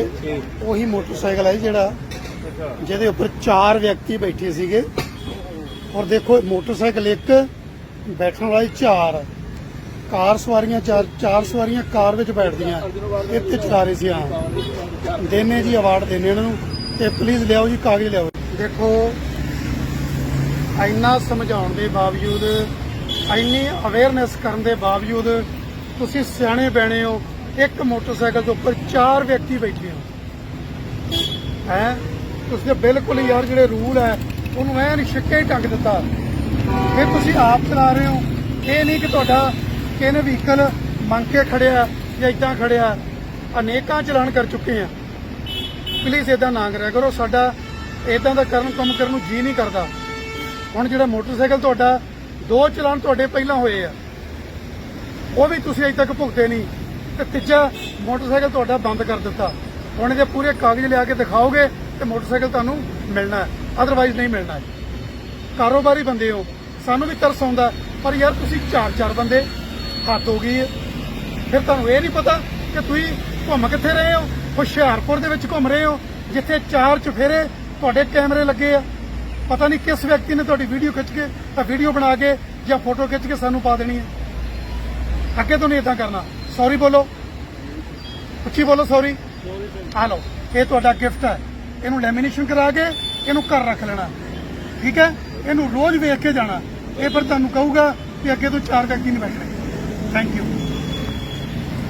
ਇਹ ਉਹੀ ਮੋਟਰਸਾਈਕਲ ਹੈ ਜਿਹੜਾ, ਜਿਹਦੇ ਉੱਪਰ ਚਾਰ ਵਿਅਕਤੀ ਬੈਠੇ ਸੀਗੇ। ਔਰ ਦੇਖੋ, ਮੋਟਰਸਾਈਕਲ ਇੱਕ, ਬੈਠਣ ਵਾਲੀ ਚਾਰ। ਕਾਰ ਸਵਾਰੀਆਂ ਚਾਰ ਚਾਰ ਸਵਾਰੀਆਂ ਕਾਰ ਵਿੱਚ ਬੈਠਦੀਆਂ। ਇੱਥੇ ਚਲਾ ਰਹੇ ਸੀ ਹਾਂ ਦੇਨੇ ਜੀ ਅਵਾਰਡ ਦੇਣੇ ਇਹਨਾਂ ਨੂੰ। ਤੇ ਪਲੀਜ਼ ਲਿਆਓ ਜੀ, ਕਾਗਜ਼ ਲਿਆਓ। ਦੇਖੋ, ਇੰਨਾ ਸਮਝਾਉਣ ਦੇ ਬਾਵਜੂਦ, ਇੰਨੀ ਅਵੇਅਰਨੈਸ ਕਰਨ ਦੇ ਬਾਵਜੂਦ, ਤੁਸੀਂ ਸਿਆਣੇ ਬੈਣੇ ਹੋ। ਇੱਕ ਮੋਟਰਸਾਈਕਲ ਦੇ ਉੱਪਰ ਚਾਰ ਵਿਅਕਤੀ ਬੈਠੇ ਹੋ ਹੈ? ਤੁਸੀਂ ਬਿਲਕੁਲ ਹੀ ਯਾਰ ਜਿਹੜੇ ਰੂਲ ਹੈ ਉਹਨੂੰ ਐਨ ਛਿੱਕੇ ਹੀ ਟੰਗ ਦਿੱਤਾ। ਇਹ ਤੁਸੀਂ ਆਪ ਚਲਾ ਰਹੇ ਹੋ, ਇਹ ਨਹੀਂ ਕਿ ਤੁਹਾਡਾ ਕਿਹਨੇ ਵਹੀਕਲ ਮੰਗ ਕੇ ਖੜਿਆ ਜਾਂ ਇਦਾਂ ਖੜਿਆ। ਅਨੇਕਾਂ ਚਲਾਨ ਕਰ ਚੁੱਕੇ ਆ। ਪਲੀਜ਼ ਇਦਾਂ ਨਾ ਕਰਿਆ ਕਰੋ, ਸਾਡਾ ਇਦਾਂ ਦਾ ਕਰਨ ਕੰਮ ਕਰਨ ਨੂੰ ਜੀ ਨਹੀਂ ਕਰਦਾ। ਹੁਣ ਜਿਹੜਾ ਮੋਟਰਸਾਈਕਲ ਤੁਹਾਡਾ, ਦੋ ਚਲਾਨ ਤੁਹਾਡੇ ਪਹਿਲਾਂ ਹੋਏ ਆ। ਉਹ ਵੀ ਤੁਸੀਂ ਅਜੇ ਤੱਕ ਭੁਗਤੇ ਨਹੀਂ। ਤੇ ਤੀਜਾ ਮੋਟਰਸਾਈਕਲ ਤੁਹਾਡਾ ਬੰਦ ਕਰ ਦਿੱਤਾ। ਹੁਣ ਇਹਦੇ ਪੂਰੇ ਕਾਗਜ਼ ਲਿਆ ਕੇ ਦਿਖਾਓਗੇ ਤੇ ਮੋਟਰਸਾਈਕਲ ਤੁਹਾਨੂੰ ਮਿਲਣਾ ਅਦਰਵਾਈਜ਼ ਨਹੀਂ ਮਿਲਣਾ ਹੈ। ਕਾਰੋਬਾਰੀ ਬੰਦੇ ਹੋ। ਸਾਨੂੰ ਵੀ ਤਰਸ ਆਉਂਦਾ ਪਰ ਯਾਰ ਤੁਸੀਂ ਚਾਰ ਚਾਰ ਬੰਦੇ ਹੱਥ ਹੋ ਗਈ ਹੈ। ਫਿਰ ਤੁਹਾਨੂੰ ਇਹ ਨਹੀਂ ਪਤਾ ਕਿ ਤੁਸੀਂ ਘੁੰਮ ਕਿੱਥੇ ਰਹੇ ਹੋ? ਹੁਸ਼ਿਆਰਪੁਰ ਦੇ ਵਿੱਚ ਘੁੰਮ ਰਹੇ ਹੋ? ਜਿੱਥੇ ਚਾਰ ਚੁਫੇਰੇ ਤੁਹਾਡੇ ਕੈਮਰੇ ਲੱਗੇ ਆ। ਪਤਾ ਨਹੀਂ ਕਿਸ ਵਿਅਕਤੀ ਨੇ ਤੁਹਾਡੀ ਵੀਡੀਓ ਖਿੱਚ ਕੇ, ਤਾਂ ਵੀਡੀਓ ਬਣਾ ਕੇ ਜਾਂ ਫੋਟੋ ਖਿੱਚ ਕੇ ਸਾਨੂੰ ਪਾ ਦੇਣੀ ਹੈ। ਅੱਗੇ ਤੋਂ ਨਹੀਂ ਇਦਾਂ ਕਰਨਾ। ਸੌਰੀ ਬੋਲੋ। ਉੱਚੀ ਬੋਲੋ ਸੌਰੀ। ਆ ਲਓ ਇਹ ਤੁਹਾਡਾ ਗਿਫਟ ਹੈ। ਇਹਨੂੰ ਲੈਮੀਨੇਸ਼ਨ ਕਰਾ ਕੇ ਇਹਨੂੰ ਘਰ ਰੱਖ ਲੈਣਾ। ਠੀਕ ਹੈ? ਇਹਨੂੰ ਰੋਜ਼ ਵੇਖ ਕੇ ਜਾਣਾ। ਇਹ ਪਰ ਤੁਹਾਨੂੰ ਕਹੂਗਾ ਕਿ ਅੱਗੇ ਤੋਂ ਚਾਰ ਵਿਅਕਤੀ ਨਹੀਂ ਬੈਠਣੇ। Thank you